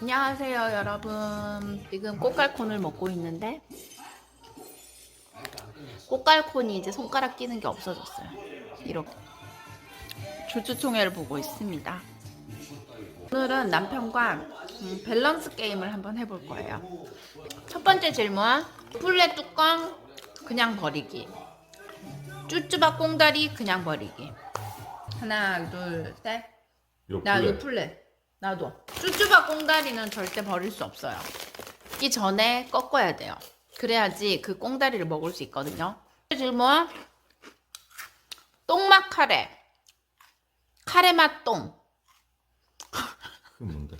안녕하세요 여러분. 지금 꽃갈콘을 먹고 있는데 꽃갈콘이 이제 손가락 끼는 게 없어졌어요. 이렇게 주주총회를 보고 있습니다. 오늘은 남편과 음, 밸런스 게임을 한번 해볼 거예요. 첫 번째 질문. 플레 뚜껑 그냥 버리기. 쭈쭈바 꽁다리 그냥 버리기. 하나 둘셋. 요나 플레. 요 플레 나도 쭈쭈바 꽁다리는 절대 버릴 수 없어요 이 전에 꺾어야 돼요 그래야지 그 꽁다리를 먹을 수 있거든요 질문 똥맛 카레 카레 맛 똥 그게 뭔데?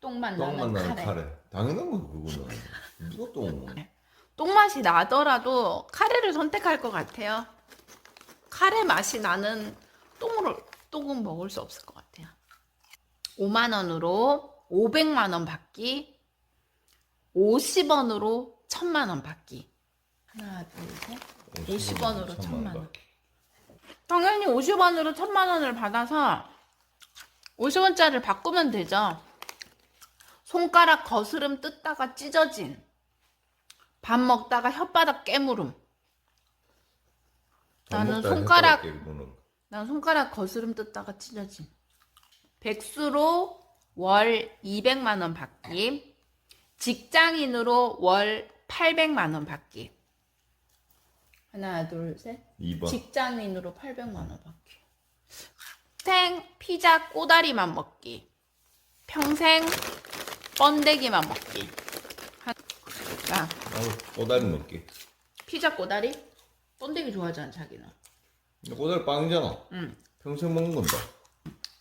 똥맛 똥만 나는 나는 카레. 카레. 당연한 거 그거는. 누가 똥? 똥맛이 나더라도 카레를 선택할 것 같아요 카레 맛이 나는 똥을 똥은 먹을 수 없을 것 같아요 5만 원으로 500만 원 받기 50원으로 1000만 원 받기 하나 둘 셋 50원으로 1000만 원. 당연히 50원으로 1000만 원을 받아서 50원짜리를 바꾸면 되죠. 손가락 거스름 뜯다가 찢어진 밥 먹다가 혓바닥 깨물음. 나는 손가락 난 손가락 거스름 뜯다가 찢어진. 백수로 월 200만 원 받기. 직장인으로 월 800만 원 받기. 하나, 둘, 셋. 2번. 직장인으로 800만 원 받기. 평생 피자 꼬다리만 먹기. 평생 번데기만 먹기. 한, 야, 나도 꼬다리 먹기. 피자 꼬다리? 번데기 좋아하잖아, 자기는. 근데 꼬다리 빵이잖아. 응. 평생 먹는 건다.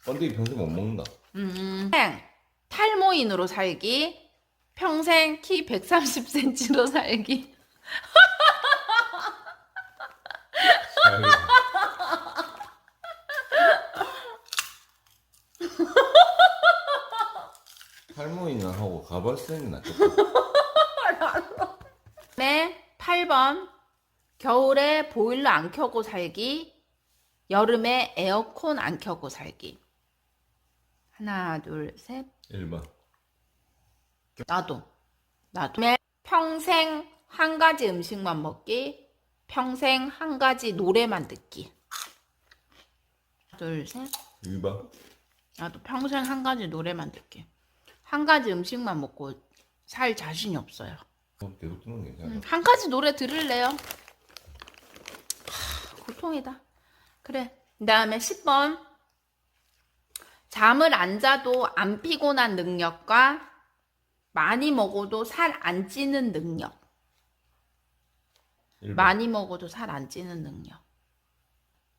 번데기 평생 못 먹는다. 음. 평생 탈모인으로 살기. 평생 키 130cm로 살기. 할머니나 하고 가발 쓰는 게 낫겠다. 네, 8번. 겨울에 보일러 안 켜고 살기. 여름에 에어컨 안 켜고 살기. 하나, 둘, 셋. 1번. 나도. 나도. 네, 평생 한 가지 음식만 먹기. 평생 한 가지 노래만 듣기. 둘, 셋. 2번. 나도 평생 한 가지 노래만 듣기. 한 가지 음식만 먹고 살 자신이 없어요. 어, 계속 듣는 게 괜찮아. 음, 한 가지 노래 들을래요? 하, 고통이다. 그래. 그 다음에 10번. 잠을 안 자도 안 피곤한 능력과 많이 먹어도 살 안 찌는 능력. 1번. 많이 먹어도 살 안 찌는 능력.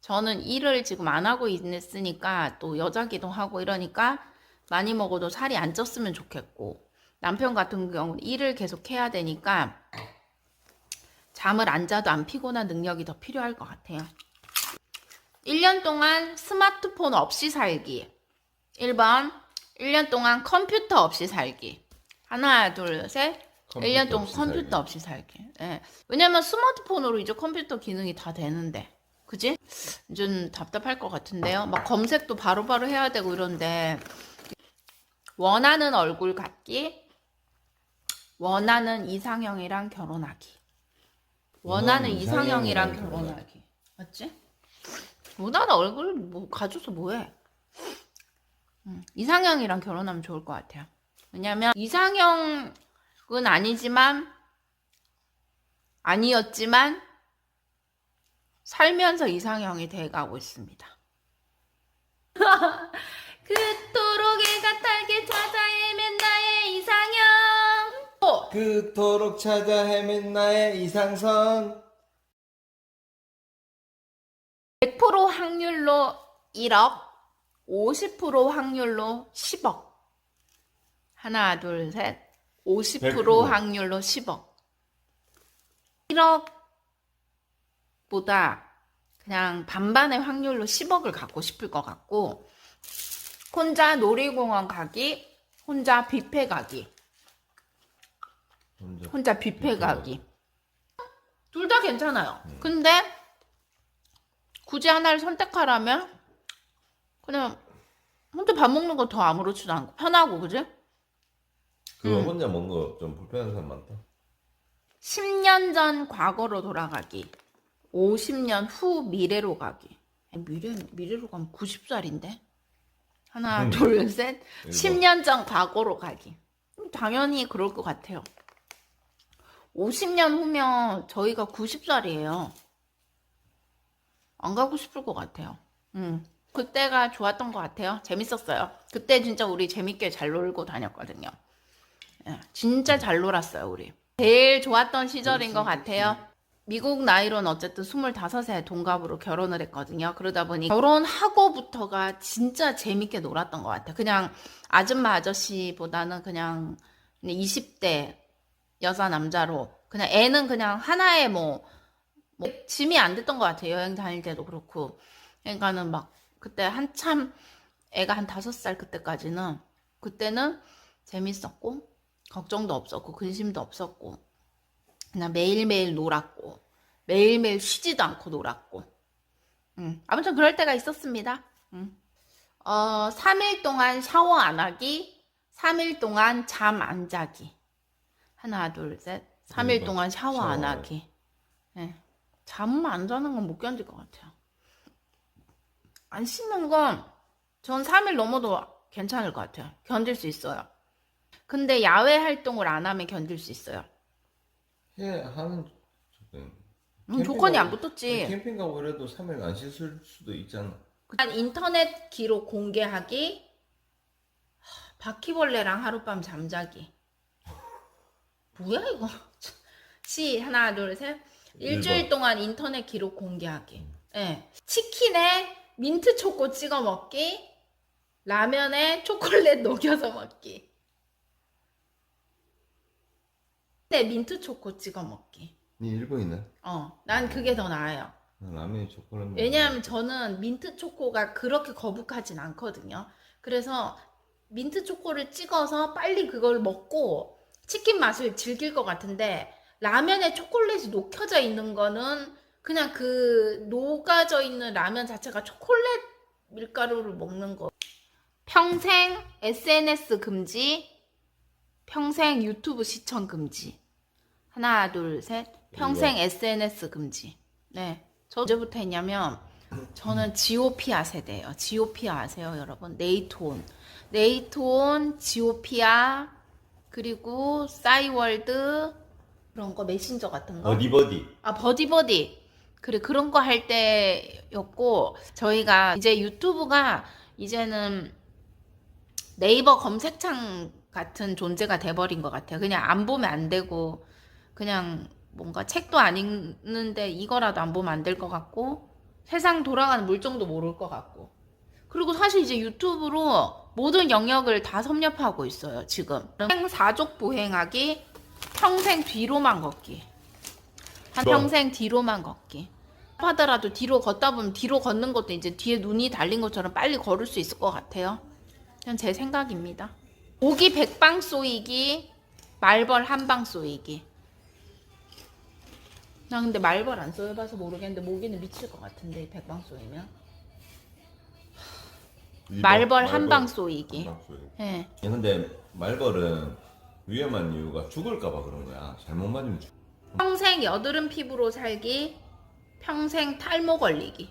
저는 일을 지금 안 하고 있으니까 또 여자기도 하고 이러니까 많이 먹어도 살이 안 쪘으면 좋겠고 남편 같은 경우는 일을 계속 해야 되니까 잠을 안 자도 안 피곤한 능력이 더 필요할 것 같아요. 1년 동안 스마트폰 없이 살기. 1번. 1년 동안 컴퓨터 없이 살기. 하나, 둘, 셋. 컴퓨터 1년 동안 없이 컴퓨터 살기. 없이 살기. 예. 왜냐면 스마트폰으로 이제 컴퓨터 기능이 다 되는데. 그지? 좀 답답할 것 같은데요. 막 검색도 바로바로 해야 되고 이런데. 원하는 얼굴 갖기. 원하는 이상형이랑 결혼하기. 원하는 이상형이랑 결혼하기. 맞지? 원하는 얼굴 뭐 가져서 뭐해? 음, 이상형이랑 결혼하면 좋을 것 같아요. 왜냐면 이상형은 아니지만 아니었지만 살면서 이상형이 돼가고 있습니다. 그토록 애가 탈게 찾아 헤맨 나의 이상형. 어, 그토록 찾아 헤맨 나의 이상선. 100% 확률로 1억, 50% 확률로 10억. 하나, 둘, 셋. 50% 100%. 확률로 10억. 1억보다 그냥 반반의 확률로 10억을 갖고 싶을 것 같고, 혼자 놀이공원 가기, 혼자 뷔페 가기, 혼자. 혼자 뷔페 뷔페 가기. 둘 다 괜찮아요. 근데 굳이 하나를 선택하라면 그냥 혼자 밥 먹는 거 더 아무렇지도 않고 편하고 그지? 그거 음. 혼자 먹는 거 좀 불편한 사람 많다. 10년 전 과거로 돌아가기. 50년 후 미래로 가기. 아니, 미래, 미래로 가면 90살인데? 하나, 음. 둘, 셋. 이거 10년 전 과거로 가기. 음, 당연히 그럴 것 같아요. 50년 후면 저희가 90살이에요. 안 가고 싶을 것 같아요. 음. 그때가 좋았던 것 같아요. 재밌었어요. 그때 진짜 우리 재밌게 잘 놀고 다녔거든요. 예, 진짜 잘 놀았어요, 우리. 제일 좋았던 시절인 것 같아요. 미국 나이로는 어쨌든 25세 동갑으로 결혼을 했거든요. 그러다 보니 결혼하고부터가 진짜 재밌게 놀았던 것 같아요. 그냥 아줌마 아저씨보다는 그냥 20대 여자 남자로 그냥 애는 그냥 하나의 뭐, 뭐 짐이 안 됐던 것 같아요. 여행 다닐 때도 그렇고. 그러니까는 막 그때 한참 애가 한 다섯 살 그때까지는 그때는 재밌었고 걱정도 없었고 근심도 없었고 그냥 매일매일 놀았고 매일매일 쉬지도 않고 놀았고 음, 아무튼 그럴 때가 있었습니다. 음. 어, 3일 동안 샤워 안 하기, 3일 동안 잠 안 자기. 하나, 둘, 셋. 3일 음, 동안 샤워 안 샤워 안 하기. 네. 잠안 자는 건 못 견딜 것 같아요. 안 씻는 건 전 3일 넘어도 괜찮을 것 같아요. 견딜 수 있어요. 근데 야외 활동을 안 하면 견딜 수 있어요. 해 하는 조금 음, 조건이 안 붙었지. 캠핑 가고 이래도 3일 안 씻을 수도 있잖아. 일단 인터넷 기록 공개하기, 하, 바퀴벌레랑 하룻밤 잠자기. 뭐야 이거? 시 하나 둘 셋. 일주일. 동안 인터넷 기록 공개하기. 예. 치킨에 민트 초코 찍어 먹기, 라면에 초콜릿 녹여서 먹기. 네, 민트 초코 찍어 먹기. 니 일본이네. 어, 난 그게 더 나아요. 난 라면에 초콜릿. 왜냐하면 저는 민트 초코가 그렇게 거북하진 않거든요. 그래서 민트 초코를 찍어서 빨리 그걸 먹고 치킨 맛을 즐길 것 같은데 라면에 초콜릿이 녹혀져 있는 거는 그냥 그 녹아져 있는 라면 자체가 초콜릿 밀가루를 먹는 거. 평생 SNS 금지, 평생 유튜브 시청 금지. 하나, 둘, 셋. 평생 SNS 금지. 네. 저 언제부터 했냐면 저는 지오피아 세대예요. 지오피아 아세요, 여러분? 네이트온. 네이트온, 지오피아, 그리고 싸이월드 그런 거 메신저 같은 거. 어디버디. 아, 버디버디. 그래, 그런 거 할 때였고, 저희가 이제 유튜브가 이제는 네이버 검색창 같은 존재가 돼버린 것 같아요. 그냥 안 보면 안 되고, 그냥 뭔가 책도 안 읽는데 이거라도 안 보면 안 될 것 같고, 세상 돌아가는 물정도 모를 것 같고. 그리고 사실 이제 유튜브로 모든 영역을 다 섭렵하고 있어요, 지금. 평생 사족 보행하기, 평생 뒤로만 걷기. 한 뭐? 평생 뒤로만 걷기. 하더라도 뒤로 걷다 보면 뒤로 걷는 것도 이제 뒤에 눈이 달린 것처럼 빨리 걸을 수 있을 것 같아요. 그냥 제 생각입니다. 모기 백방 쏘이기, 말벌 한방 쏘이기. 나 근데 말벌 안 쏘여봐서 모르겠는데 모기는 미칠 것 같은데 백방 쏘이면. 말벌 한방 쏘이기. 한방 쏘이기. 예. 야, 근데 말벌은 위험한 이유가 죽을까봐 그런 거야. 잘못 맞으면 죽. 평생 여드름 피부로 살기, 평생 탈모 걸리기.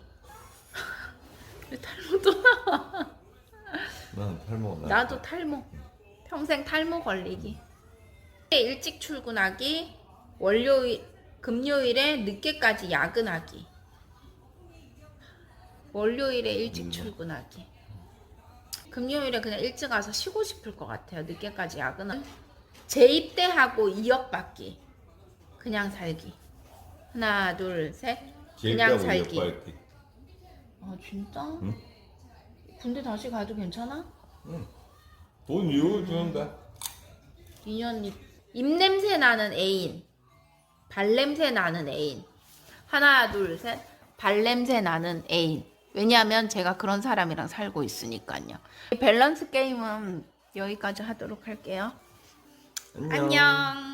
왜 탈모도 나? 난 탈모 나. 나도 탈모. 평생 탈모 걸리기. 일찍 출근하기, 월요일, 금요일에 늦게까지 야근하기. 월요일에 일찍 음. 출근하기. 금요일에 그냥 일찍 와서 쉬고 싶을 것 같아요. 늦게까지 야근은. 재입대하고 2억 받기. 그냥 살기. 하나, 둘, 셋. 그냥 살기. 아, 진짜? 응? 군대 다시 가도 괜찮아? 돈 이유 주는데. 2년 입, 입냄새 나는 애인. 발냄새 나는 애인. 하나, 둘, 셋. 발냄새 나는 애인. 왜냐하면 제가 그런 사람이랑 살고 있으니까요. 밸런스 게임은 여기까지 하도록 할게요. 안녕.